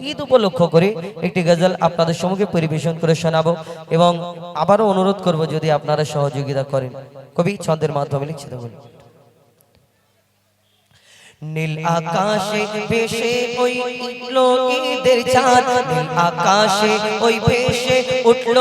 ঈদ উপলক্ষ করে একটি গজল আপনাদের সম্মুখে পরিবেশন করে শোনাবো এবং আবারও অনুরোধ করব যদি আপনারা সহযোগিতা করেন। কবি ছন্দের মাধ্যমে লিখছে দেখুন নীল আকাশে ভেসে ওই উঠল ঈদের চাঁদ। নীল আকাশে ওই ভেসে উঠল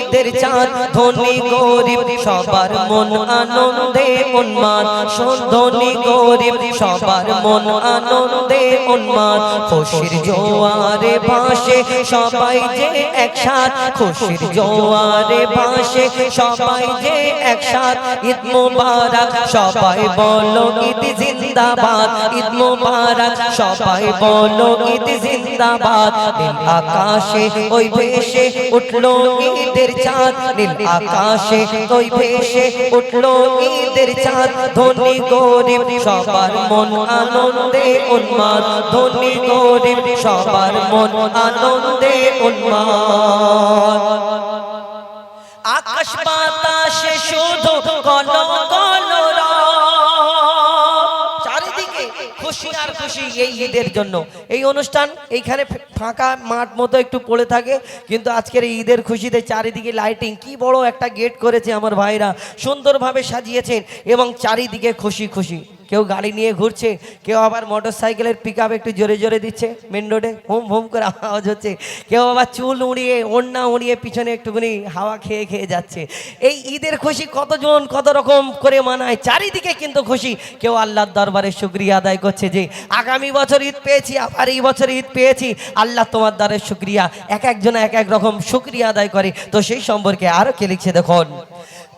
ঈদের চাঁদ। ধনী গরিব সবার মন আনন্দে উন্মাদ। শোন ধনী গরিব সবার মন আনন্দে উন্মাদ। খুশির জোয়ারে ভাসে সবাই যে একসাথ। খুশির জোয়ারে ভাসে সবাই যে একসাথ। ঈদ মুবারক সবাই বলো ঈদ জিন্দাবাদ। ঈদ মুবারক, সবাই বলো ঈদ জিন্দাবাদ। নীল আকাশে ওই ভেসে উঠল ঈদের চাঁদ। নীল আকাশে ওই ভেসে উঠল ঈদের চাঁদ। ধনী গরিব, সবার মন আনন্দে উন্মাদ। ধনী গরিব, সবার মন আনন্দে উন্মাদ। আকাশ বাতাসে শুধু কল ঈদের জন্য। এই অনুষ্ঠান এইখানে ফাঁকা মাঠ মতো একটু পড়ে থাকে, কিন্তু আজকের এই ঈদের খুশিতে চারিদিকে লাইটিং কি বড় একটা গেট করেছে আমার ভাইরা। সুন্দরভাবে সাজিয়েছেন এবং চারিদিকে খুশি খুশি। কেউ গাড়ি নিয়ে ঘুরছে, কেউ আবার মোটর সাইকেলের পিক একটু জোরে জোরে দিচ্ছে মেন রোডে হোম হোম করে আওয়াজ হচ্ছে। কেউ আবার চুল উড়িয়ে, ওড়না উড়িয়ে পিছনে একটুখানি হাওয়া খেয়ে খেয়ে যাচ্ছে। এই ঈদের খুশি কতজন কত রকম করে মানায়, চারিদিকে কিন্তু খুশি। কেউ আল্লাহর দরবারে শুক্রিয়া আদায় করছে যে, আগামী বছর ঈদ পেয়েছি, আবার এই বছর ঈদ পেয়েছি। আল্লাহ তোমার দ্বারে শুক্রিয়া, এক একজন এক এক রকম শুক্রিয়া আদায় করে। তো সেই সম্পর্কে আরও কে লিখছে দেখুন।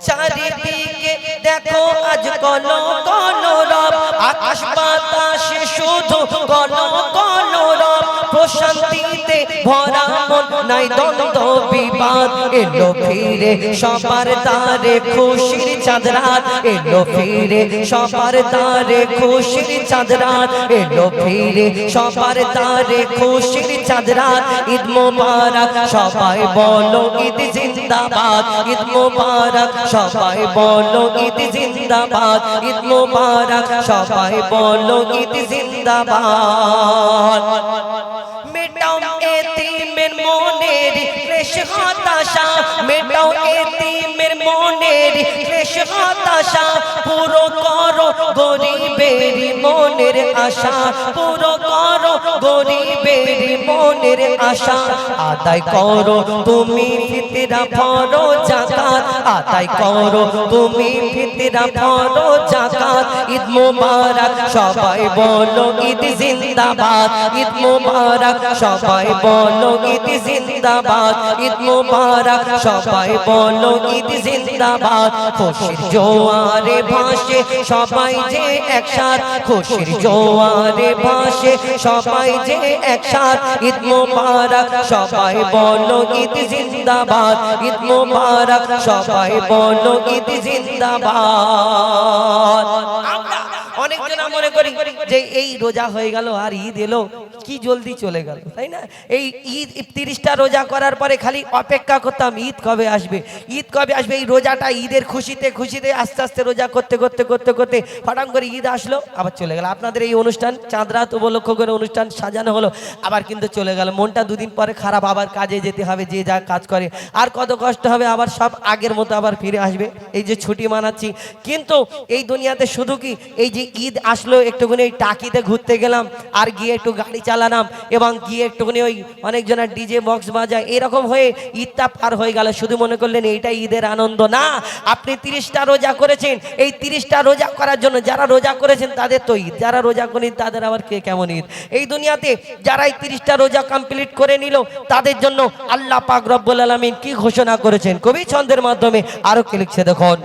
চারিদিকে দেখো আজ কল কোন রব আকাশ বাতাসে শুধু কল কোন রব প্রশান্তিতে ভরা মন নাই দ্বন্দ্ব, বিবাদ। এলো ফিরে সবার দ্বারে খুশির চাঁদ রাত। এলো ফিরে সবার দ্বারে খুশির চাঁদ রাত। এলো ফিরে সবার দ্বারে খুশির চাঁদ রাত। ঈদ মোবারক, সবাই বলো ঈদ জিন্দাবাদ। ঈদ মোবারক, সবাই বলো ঈদ জিন্দাবাদ। ঈদ মোবারক, সবাই বলো ঈদ জিন্দাবাদ। ক্লেশ হতাশা পুরো করো গরিবের মনের আশা। পুরো করো গরিবের মনের আশা। আদায় করো তুমি ফিতরা ফরো আদায় করো। তুমি ফিতরা ফরো জাকাত ঈদ মোবারক, সবাই বলো ঈদ জিন্দাবাদ। ঈদ মোবারক, সবাই বলো ঈদ জিন্দাবাদ। ঈদ মোবারক, সবাই বলো ঈদ জিন্দাবাদ। খুশির জোয়ারে ভাসে সবাই যে একসাথ। খুশির জোয়ারে ভাসে সবাই যে একসাথ। ঈদ মোবারক, সবাই বলো ঈদ জিন্দাবাদ। ঈদ মোবারক, সবাই বলো ঈদ জিন্দাবাদ। অনেকজন মনে করি যে এই রোজা হয়ে গেল আর ঈদ এলো। কি জলদি চলে গেল, তাই না? এই ঈদ তিরিশটা রোজা করার পরে খালি অপেক্ষা করতাম, ঈদ কবে আসবে? ঈদ কবে আসবে? এই রোজাটা ঈদের খুশিতে খুশিতে আস্তে আস্তে রোজা করতে করতে করতে করতে হঠাৎ করে ঈদ আসলো, আবার চলে গেল। আপনাদের এই অনুষ্ঠান চাঁদ রাত উপলক্ষ করে অনুষ্ঠান সাজানো হলো, আবার কিন্তু চলে গেল। মনটা দুদিন পরে খারাপ, আবার কাজে যেতে হবে, যে যা কাজ করে। আর কত কষ্ট হবে, আবার সব আগের মতো আবার ফিরে আসবে। এই যে ছুটি মানাচ্ছি। কিন্তু এই দুনিয়াতে শুধু কি, এই যে ঈদ আসলো, একটুখানি এই টাকিতে ঘুরতে গেলাম, আর গিয়ে একটু গাড়ি চালালাম এবং গিয়ে একটুখানি ওই অনেকজনের ডিজে বক্স বাজায়, এরকম হয়ে ঈদটা পার হয়ে গেল। শুধু মনে করলেন এইটাই ঈদের আনন্দ না, আপনি তিরিশটা রোজা করেছেন। এই তিরিশটা রোজা করার জন্য যারা রোজা করেছেন তাদের তো ঈদ, যারা রোজা করেন তাদের আবার কে কেমন ঈদ? এই দুনিয়াতে যারা এই তিরিশটা রোজা কমপ্লিট করে নিল, তাদের জন্য আল্লাহ পাক রব্বুল আলমিন কি ঘোষণা করেছেন? কবি ছন্দের মাধ্যমে আরও কি লিখছে দেখুন।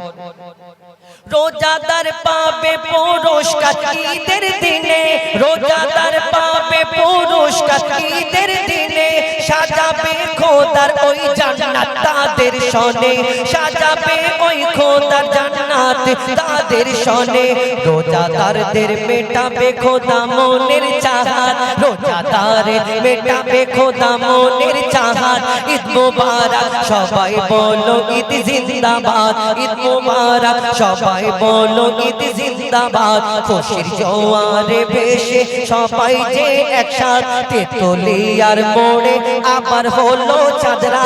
রোজাদার পাবে পুরস্কার ঈদের দিনে, রোজাদার পাবে পুরস্কার ঈদের দিনে সাজাবে খোদার ওই তাদের সনে সাজাবে ওই খোদার জান্নাত। তাদের সনে রোজাদারদের মেটাবে খোদা মনের চাহাত। রোজাদারের মেটাবে খোদা মনের চাহাত। ঈদ মুবারক, সবাই বলো ঈদ জিন্দাবাদ। ঈদ মুবারক, সবাই বলো ঈদ জিন্দাবাদ। খুশির জোয়ারে ভেসে সবাই যে একসাথে। তেতুলিয়ার মোড়ে আবার হলো চাঁদরা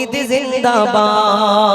ঈদ জিন্দাবাদ।